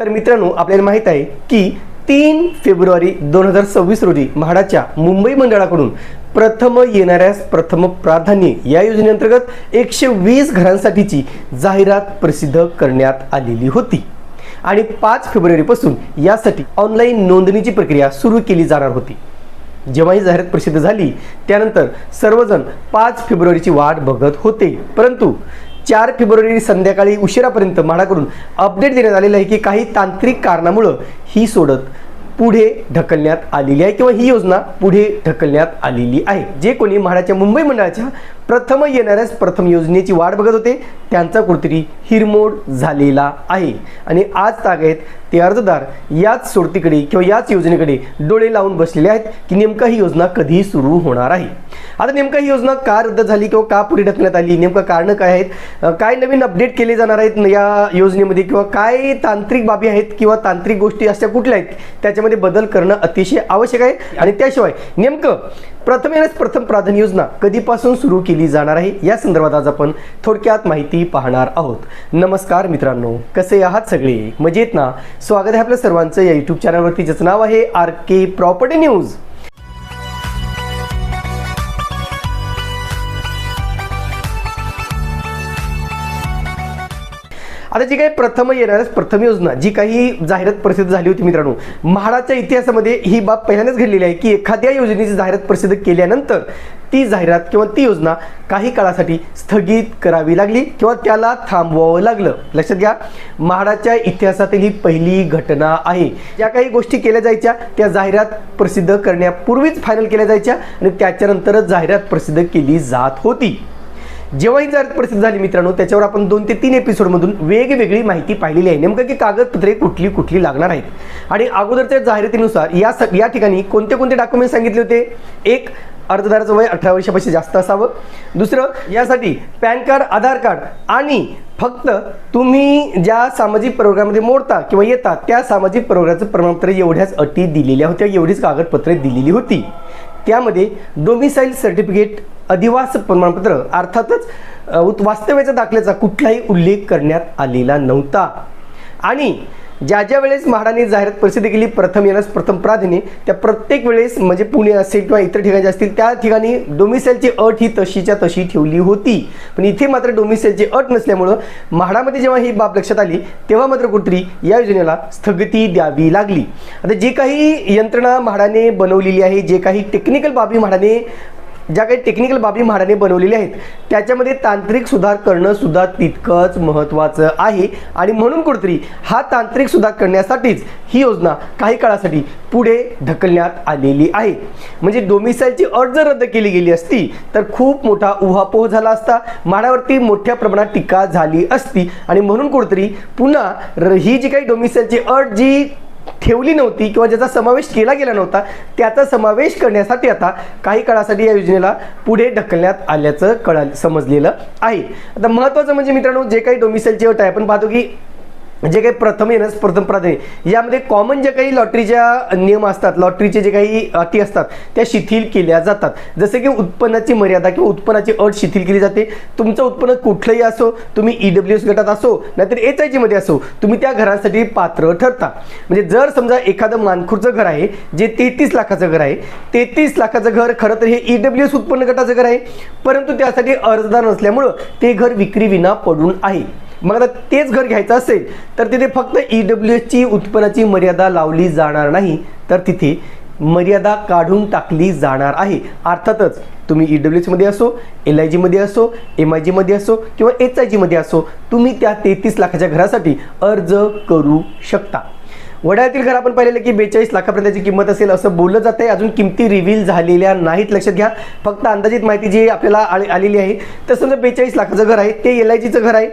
तर मित्रांनो आपल्याला माहीत आहे की तीन फेब्रुवारी दोन हजार सव्वीस रोजी म्हाडाच्या मुंबई मंडळाकडून प्रथम येणाऱ्यास प्रथम प्राधान्य या योजनेअंतर्गत एकशे वीस घरांसाठीची जाहिरात प्रसिद्ध करण्यात आलेली होती. आणि पाच फेब्रुवारीपासून यासाठी ऑनलाईन नोंदणीची प्रक्रिया सुरू केली जाणार होती. जेव्हा ही जाहिरात प्रसिद्ध झाली त्यानंतर सर्वजण पाच फेब्रुवारीची वाट बघत होते. परंतु चार फेब्रुवारी संध्याकाळी उशिरापर्यंत म्हाडाकडून अपडेट देण्यात आलेलं आहे की काही तांत्रिक कारणामुळं ही सोडत पुढे ढकलण्यात आलेली आहे किंवा ही योजना पुढे ढकलण्यात आलेली आहे. जे कोणी म्हाडाच्या मुंबई मंडळाच्या प्रथम येणाऱ्याच प्रथम योजनेची वाट बघत होते. त्यांचा कुठेतरी हिरमोड झालेला आहे. आणि आज तागेत ते अर्जदार याच सोडतीकडे किंवा याच योजनेकडे डोळे लावून बसलेले आहेत की नेमका ही योजना कधी सुरू होणार आहे. आता नेमका ही योजना का रद्द झाली किंवा का पुढे ढकलण्यात आली? नेमकं कारणं काय आहेत? काय नवीन अपडेट केले जाणार आहेत या योजनेमध्ये? किंवा काय तांत्रिक बाबी आहेत किंवा तांत्रिक गोष्टी अशा कुठल्या आहेत? त्याच्यामध्ये बदल करणं अतिशय आवश्यक आहे. आणि त्याशिवाय नेमकं प्रथम येण्यास प्रथम प्राधान्य योजना कधीपासून सुरू केली जाणार आहे? या संदर्भात आज आपण थोडक्यात माहिती पाहणार आहोत. नमस्कार मित्रांनो कसे आहात सगळे? मजेत ना? स्वागत आहे आपल्या सर्वांचं या युट्यूब चॅनलवरती ज्याचं नाव आहे आर के प्रॉपर्टी न्यूज आता जी काही प्रथम येणारच प्रथम योजना जी काही जाहिरात प्रसिद्ध झाली होती मित्रांनो म्हाडाच्या इतिहासामध्ये ही बाब पहिल्यांदाच घडलेली आहे की एखाद्या योजनेची जाहिरात प्रसिद्ध केल्यानंतर ती जाहिरात किंवा ती योजना काही काळासाठी स्थगित करावी लागली किंवा त्याला थांबवावं लागलं. लक्षात घ्या म्हाडाच्या इतिहासातील ही पहिली घटना आहे. ज्या काही गोष्टी केल्या जायच्या त्या जाहिरात प्रसिद्ध करण्यापूर्वीच फायनल केल्या जायच्या आणि त्याच्यानंतरच जाहिरात प्रसिद्ध केली जात होती. जेव्हा ही जाहिरात प्रसिद्ध झाली मित्रांनो त्याच्यावर आपण दोन ते तीन एपिसोडमधून वेगवेगळी माहिती पाहिलेली आहे. नेमकं की कागदपत्रे कुठली कुठली लागणार आहेत? आणि अगोदरच्या जाहिरातीनुसार या स या ठिकाणी कोणते कोणते डॉक्युमेंट सांगितले होते? एक अर्जदाराचं वय अठरा वर्षापेक्षा जास्त असावं. दुसरं यासाठी पॅन कार्ड आधार कार्ड आणि फक्त तुम्ही ज्या सामाजिक प्रवर्गामध्ये मोडता किंवा येता त्या सामाजिक प्रवर्गाचं प्रमाणपत्र एवढ्याच अटी दिलेल्या होत्या एवढीच कागदपत्रे दिलेली होती. त्यामध्ये डोमिसाईल सर्टिफिकेट अधिवास प्रमाणपत्र अर्थातच उत- वास्तव्याच्या दाखल्याचा कुठलाही उल्लेख करण्यात आलेला नव्हता. आणि ज्या ज्या वेळेस म्हाडाने जाहिरात प्रसिद्ध केली प्रथम येण्यास प्रथम प्राधान्य त्या प्रत्येक वेळेस म्हणजे पुणे असेल किंवा इतर ठिकाणी असतील त्या ठिकाणी डोमिसाईलची अट ही तशीच्या तशी ठेवली होती. पण इथे मात्र डोमिसाईलची अट नसल्यामुळं म्हाडामध्ये जेव्हा ही बाब लक्षात आली तेव्हा मात्र कुठरी या योजनेला स्थगिती द्यावी लागली. आता जे काही यंत्रणा म्हाडाने बनवलेली आहे जे काही टेक्निकल बाबी म्हाडाने ज्या काही टेक्निकल बाबी म्हाडाने बनवलेल्या आहेत त्याच्यामध्ये तांत्रिक सुधार करणं सुद्धा तितकंच महत्त्वाचं आहे. आणि म्हणून कुठतरी हा तांत्रिक सुधार करण्यासाठीच ही योजना काही काळासाठी पुढे ढकलण्यात आलेली आहे. म्हणजे डोमिसाईलची अट जर रद्द केली गेली असती तर खूप मोठा उहापोह झाला असता म्हाडावरती मोठ्या प्रमाणात टीका झाली असती. आणि म्हणून कुठतरी पुन्हा र- ही जी काही डोमिसाईलची अट जी ठेवली नव्हती किंवा ज्याचा समावेश केला गेला नव्हता त्याचा समावेश करण्यासाठी आता काही काळासाठी या योजनेला पुढे ढकलण्यात आल्याचं कळा समजलेलं आहे. आता महत्त्वाचं म्हणजे मित्रांनो जे काही डोमिसाईलची अट आहे आपण पाहतो की म्हणजे जे काही प्रथम येणं प्रथम प्राधान्य यामध्ये कॉमन जे काही लॉटरीच्या नियम असतात लॉटरीचे जे काही अटी असतात त्या शिथिल केल्या जातात. जसे की उत्पन्नाची मर्यादा किंवा उत्पन्नाची अट शिथिल केली जाते. तुमचं उत्पन्न कुठलंही असो तुम्ही ई डब्ल्यू एस गटात असो नाहीतर एच आय जीमध्ये असो तुम्ही त्या घरासाठी पात्र ठरता. म्हणजे जर समजा एखादं मानखुरचं घर आहे जे तेहतीस लाखाचं घर आहे तेहतीस लाखाचं घर खरं तर हे ई डब्ल्यू एस उत्पन्न गटाचं घर आहे. परंतु त्यासाठी अर्जदार नसल्यामुळं ते घर विक्री विना पडून आहे. मग आता तेच घर घ्यायचं असेल तर तिथे फक्त ई डब्ल्यू एसची उत्पन्नाची मर्यादा लावली जाणार नाही तर तिथे मर्यादा काढून टाकली जाणार आहे. अर्थातच तुम्ही ई डब्ल्यू एसमध्ये असो एल आय जीमध्ये असो एम आय जीमध्ये असो किंवा एच आय जीमध्ये असो तुम्ही त्या तेहतीस लाखाच्या घरासाठी अर्ज करू शकता. वड्यातील घर आपण पाहिलेलं की बेचाळीस लाखापर्यंतची किंमत असेल असं बोललं जात आहे अजून किमती रिव्हील झालेल्या नाहीत लक्षात घ्या. फक्त अंदाजित माहिती जी आपल्याला आलेली आहे तर समजा बेचाळीस लाखाचं घर आहे ते एल आय जीचं घर आहे.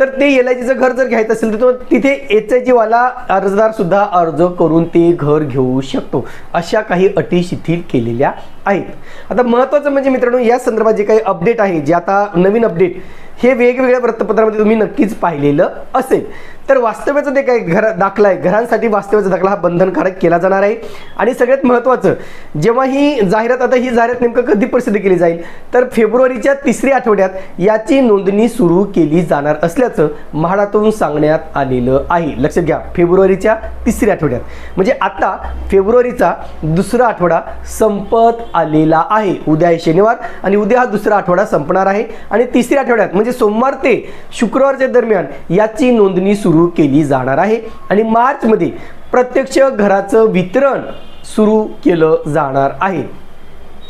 तर ते एल आय जीचं घर जर घ्यायचं असेल तर तो तिथे एच आय जीवाला अर्जदार सुद्धा अर्ज करून ते घर घेऊ शकतो. अशा काही अटी शिथिल केलेल्या आहेत. आता महत्त्वाचं म्हणजे मित्रांनो या संदर्भात जे काही अपडेट आहे जे आता नवीन अपडेट हे वेगवेगळ्या वृत्तपत्रामध्ये तुम्ही नक्कीच पाहिलेलं असेल. तर वास्तव्याचं ते काय घर दाखला आहे घरांसाठी वास्तव्याचा दाखला हा बंधनकारक केला जाणार आहे. आणि सगळ्यात महत्त्वाचं जेव्हा ही जाहिरात आता ही जाहिरात नेमकं कधी प्रसिद्ध केली जाईल? तर फेब्रुवारीच्या तिसऱ्या आठवड्यात याची नोंदणी सुरू केली जाणार असल्याचं म्हाडातून सांगण्यात आलेलं आहे. लक्षात घ्या फेब्रुवारीच्या तिसऱ्या आठवड्यात. म्हणजे आता फेब्रुवारीचा दुसरा आठवडा संपत आलेला आहे. उद्या आहे शनिवार आणि उद्या हा दुसरा आठवडा संपणार आहे. आणि तिसऱ्या आठवड्यात म्हणजे सोमवार ते शुक्रवारच्या दरम्यान याची नोंदणी सुरू केली जाणार आहे आणि मार्चमध्ये प्रत्यक्ष घराचं वितरण सुरू केलं जाणार आहे.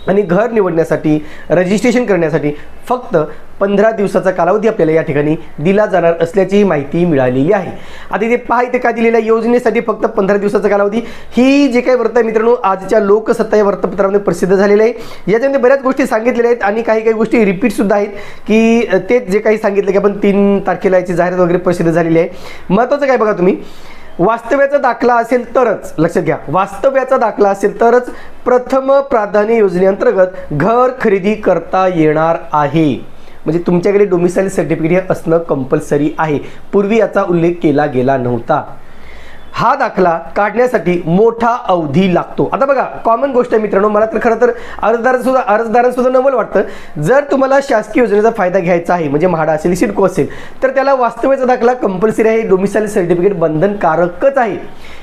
आणि घर निवडण्यासाठी रजिस्ट्रेशन करण्यासाठी फक्त पंधरा दिवसाचा कालावधी आपल्याला या ठिकाणी दिला जाणार असल्याचीही माहिती मिळालेली आहे. आता इथे पहा इथे काय दिलेल्या योजनेसाठी फक्त पंधरा दिवसाचा कालावधी. ही जे काही वृत्त आहे मित्रांनो आजच्या लोकसत्ता या वृत्तपत्रामध्ये प्रसिद्ध झालेलं आहे. याच्यामध्ये बऱ्याच गोष्टी सांगितलेल्या आहेत आणि काही काही गोष्टी रिपीट सुद्धा आहेत की ते जे काही सांगितलं की आपण तीन तारखेला याची जाहिरात वगैरे प्रसिद्ध झालेली आहे. महत्त्वाचं काय बघा तुम्ही? वास्तव्याचा दाखला असेल तरच लक्षात घ्या वास्तव्याचा दाखला असेल तरच प्रथम प्राधान्य योजनेअंतर्गत घर खरेदी करता येणार आहे. म्हणजे तुमच्याकडे डोमिसाईल सर्टिफिकेट हे असणं कंपल्सरी आहे. पूर्वी याचा उल्लेख केला गेला नव्हता. हा दाखला काढण्यासाठी मोठा अवधी लागतो. आता बघा कॉमन गोष्ट आहे मित्रांनो मला तर खरं तर अर्जदार सुद्धा अर्जदारांसुद्धा नवल वाटतं. जर तुम्हाला शासकीय योजनेचा फायदा घ्यायचा आहे म्हणजे म्हाडा असेल सिडको असेल तर त्याला वास्तव्याचा दाखला कंपल्सरी आहे डोमिसाईल सर्टिफिकेट बंधनकारकच आहे.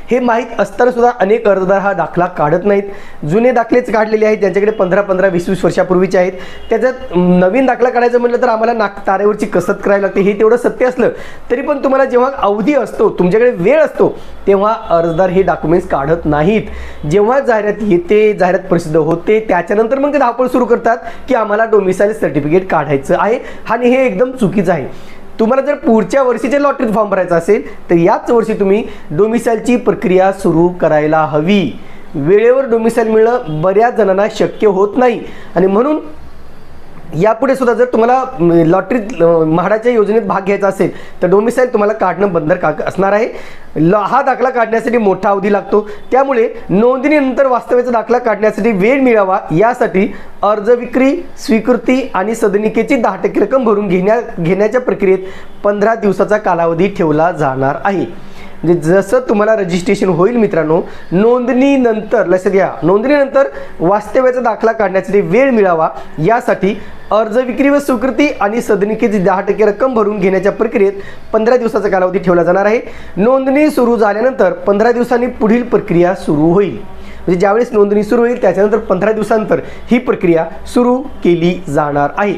हे माहीत असताना सुद्धा अनेक अर्जदार हा दाखला काढत नाहीत. जुने दाखलेच काढलेले आहेत ज्यांच्याकडे पंधरा पंधरा वीस वीस वर्षापूर्वीचे आहेत. त्याच्यात नवीन दाखला काढायचं म्हटलं तर आम्हाला नाक तारेवरची कसरत करायला लागते हे तेवढं सत्य असलं तरी पण तुम्हाला जेव्हा अवधी असतो तुमच्याकडे वेळ असतो तेव्हा अर्जदार हे डॉक्युमेंट्स काढत नाहीत. जेव्हा जाहिरात येते जाहिरात प्रसिद्ध होते त्याच्यानंतर मग ते धावपळ सुरू करतात की आम्हाला डोमिसाईल सर्टिफिकेट काढायचं आहे. आणि हे एकदम चुकीचं आहे. तुम्हाला जर पुढच्या वर्षीचे लॉटरीत फॉर्म भरायचा असेल तर याच वर्षी तुम्ही डोमिसाईलची प्रक्रिया सुरू करायला हवी. वेळेवर डोमिसाईल मिळणं बऱ्याच जणांना शक्य होत नाही. आणि म्हणून यापुढे सुद्धा जर तुम्हाला लॉटरीत म्हाडाच्या योजनेत भाग घ्यायचा असेल तर डोमिसाईल तुम्हाला काढणं बंधनकारक असणार आहे. ल हा दाखला काढण्यासाठी मोठा अवधी लागतो. त्यामुळे नोंदणीनंतर वास्तव्याचा दाखला काढण्यासाठी वेळ मिळावा. यासाठी अर्ज विक्री स्वीकृती आणि सदनिकेची दहा टक्के रक्कम भरून घेण्या घेण्याच्या प्रक्रियेत पंधरा दिवसाचा कालावधी ठेवला जाणार आहे. म्हणजे जसं तुम्हाला रजिस्ट्रेशन होईल मित्रांनो नोंदणीनंतर लक्षात घ्या नोंदणीनंतर वास्तव्याचा दाखला काढण्यासाठी वेळ मिळावा. यासाठी अर्ज विक्री व स्वीकृती आणि सदनिकेची दहा टक्के रक्कम भरून घेण्याच्या प्रक्रियेत पंधरा दिवसाचा कालावधी ठेवला जाणार आहे. नोंदणी सुरू झाल्यानंतर पंधरा दिवसांनी पुढील प्रक्रिया सुरू होईल. म्हणजे ज्यावेळेस नोंदणी सुरू होईल त्याच्यानंतर पंधरा दिवसानंतर ही प्रक्रिया सुरू केली जाणार आहे.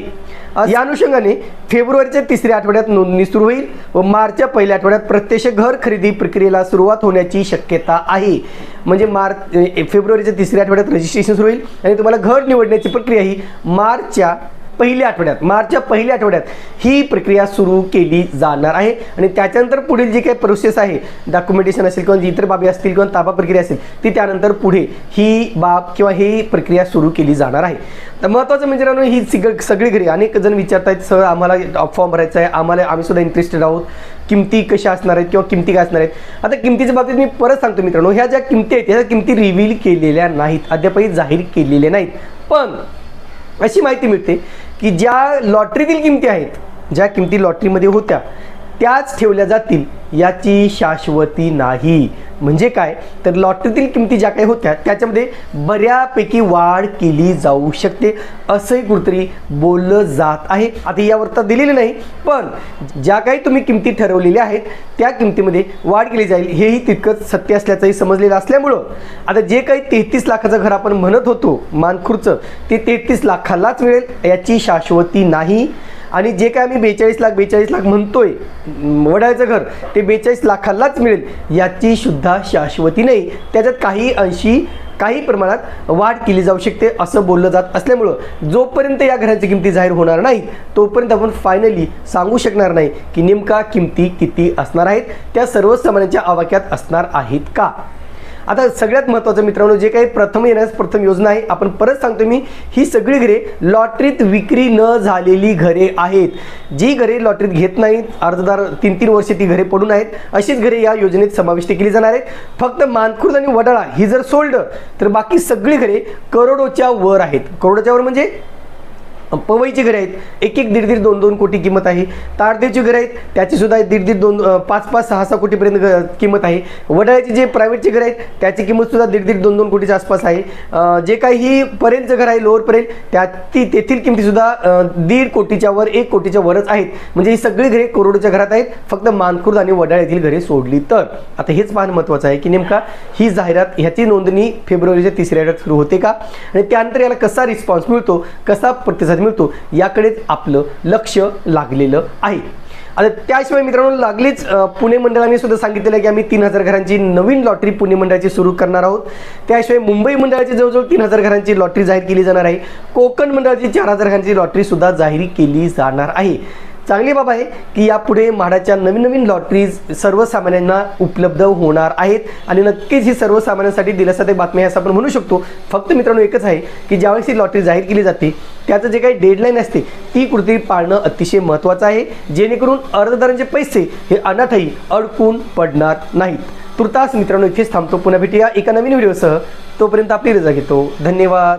या अनुषंगाने फेब्रुवारीच्या तिसऱ्या आठवड्यात नोंदणी सुरू होईल व मार्चच्या पहिल्या आठवड्यात प्रत्यक्ष घर खरेदी प्रक्रियेला सुरुवात होण्याची शक्यता आहे. म्हणजे मार्च ए, फेब्रुवारीच्या तिसऱ्या आठवड्यात रजिस्ट्रेशन सुरू होईल आणि तुम्हाला घर निवडण्याची प्रक्रिया ही मार्चच्या पहिल्या आठवड्यात मार्चच्या पहिल्या आठवड्यात ही प्रक्रिया सुरू केली जाणार आहे. आणि त्याच्यानंतर पुढील जी काही प्रोसेस आहे डॉक्युमेंटेशन असेल किंवा जी इतर बाबी असतील किंवा ताबा प्रक्रिया असेल ती त्यानंतर पुढे ही बाब किंवा ही प्रक्रिया सुरू केली जाणार आहे. तर महत्त्वाचं म्हणजे राहणं ही सगळी सगळी घरी अनेक जण विचारतायत सर आम्हाला फॉर्म भरायचा आहे आम्हाला आम्ही सुद्धा इंटरेस्टेड आहोत. किमती कशा असणार आहेत किंवा किमती काय असणार आहेत? आता किमतीच्या बाबतीत मी परत सांगतो मित्रांनो ह्या ज्या किमती आहेत ह्या किमती रिव्हील केलेल्या नाहीत अद्यापही जाहीर केलेल्या नाहीत. पण अशी माहिती मिळते की ज्या लॉटरीतील किमती आहेत ज्या किमती लॉटरीमध्ये होत्या त्याच ठेवल्या जातील याची शाश्वती नाही. म्हणजे काय? तर लॉटरीतील किमती ज्या काही होत्या त्याच्यामध्ये बऱ्यापैकी वाढ केली जाऊ शकते असंही कुठेतरी बोललं जात आहे. आता या वृत्तात दिलेलं नाही पण ज्या काही तुम्ही किमती ठरवलेल्या आहेत त्या किमतीमध्ये वाढ केली जाईल हेही तितकंच सत्य असल्याचंही समजलेलं असल्यामुळं. आता जे काही तेहतीस लाखाचं घर आपण म्हणत होतो मानखुरचं ते तेहतीस लाखालाच मिळेल याची शाश्वती नाही. आणि जे काय आम्ही बेचाळीस लाख बेचाळीस लाख म्हणतोय वडाळचं घर ते बेचाळीस लाखालाच मिळेल याची सुद्धा शाश्वती नाही. त्याच्यात काही अंशी काही प्रमाणात वाढ केली जाऊ शकते असं बोललं जात असल्यामुळं जोपर्यंत या घराची किमती जाहीर होणार नाही तोपर्यंत आपण फायनली सांगू शकणार नाही की नेमका किमती किती असणार आहेत त्या सर्वसामान्यांच्या आवाक्यात असणार आहेत का? आता सगळ्यात महत्त्वाचं मित्रांनो जे काही प्रथम येण्यास प्रथम योजना आहे आपण परत सांगतो मी ही सगळी घरे लॉटरीत विक्री न झालेली घरे आहेत. जी घरे लॉटरीत घेत नाहीत अर्जदार तीन तीन वर्षे ती घरे पडून आहेत अशीच घरे या योजनेत समाविष्ट केली जाणार आहेत. फक्त मानखुर्द आणि वडाळा ही जर सोडलं तर बाकी सगळी घरे करोडोच्या वर आहेत. करोडोच्या वर म्हणजे पवईची घरे आहेत. एक एक दीड दीड दोन दोन कोटी किंमत आहे. ताडदेवची घरं आहेत त्याचीसुद्धा दीड दीड दोन पाच पाच सहा सहा कोटीपर्यंत किंमत आहे. वडाळ्याची जे प्रायव्हेटची घरं आहेत त्याची किंमतसुद्धा दीड दीड दोन दोन कोटीच्या आसपास आहे. जे काही पर्यंतचं घर आहे लोअरपर्यंत त्या ती तेथील किमतीसुद्धा दीड कोटीच्या वर एक कोटीच्या वरच आहेत. म्हणजे ही सगळी घरे करोडोच्या घरात आहेत. फक्त मानखुर्द आणि वडाळ येथील घरे सोडली तर. आता हेच पाहणं महत्त्वाचं आहे की नेमका ही जाहिरात ह्याची नोंदणी फेब्रुवारीच्या तिसऱ्या आठवड्यात सुरू होते का? आणि त्यानंतर याला कसा रिस्पॉन्स मिळतो? कसा प्रतिसाद मिळतो याकडेच आपलं लक्ष लागलेलं आहे. आता त्याशिवाय मित्रांनो लागलीच पुणे मंडळाने सुद्धा सांगितलेलं आहे की आम्ही तीन हजार घरांची नवीन लॉटरी पुणे मंडळाची सुरू करणार आहोत. त्याशिवाय मुंबई मंडळाची जवळजवळ तीन हजार घरांची लॉटरी जाहीर केली जाणार आहे. कोकण मंडळाची चार हजार घरांची लॉटरी सुद्धा जाहीर केली जाणार आहे. चांगली बाब आहे की यापुढे म्हाडाच्या नवीन नवीन लॉटरीज सर्वसामान्यांना उपलब्ध होणार आहेत. आणि नक्कीच ही सर्वसामान्यांसाठी दिलासादायक बातमी आहे असं आपण म्हणू शकतो. फक्त मित्रांनो एकच आहे की ज्यावेळेस ही लॉटरी जाहीर केली जाते त्याचं जे काही डेडलाईन असते ती कृती पाळणं अतिशय महत्त्वाचं आहे. जेणेकरून अर्जदारांचे पैसे हे अनाथही अडकून पडणार नाहीत. तुर्तास मित्रांनो इथेच थांबतो. पुन्हा भेटूया एका नवीन व्हिडिओसह. तोपर्यंत आपली रजा घेतो. धन्यवाद.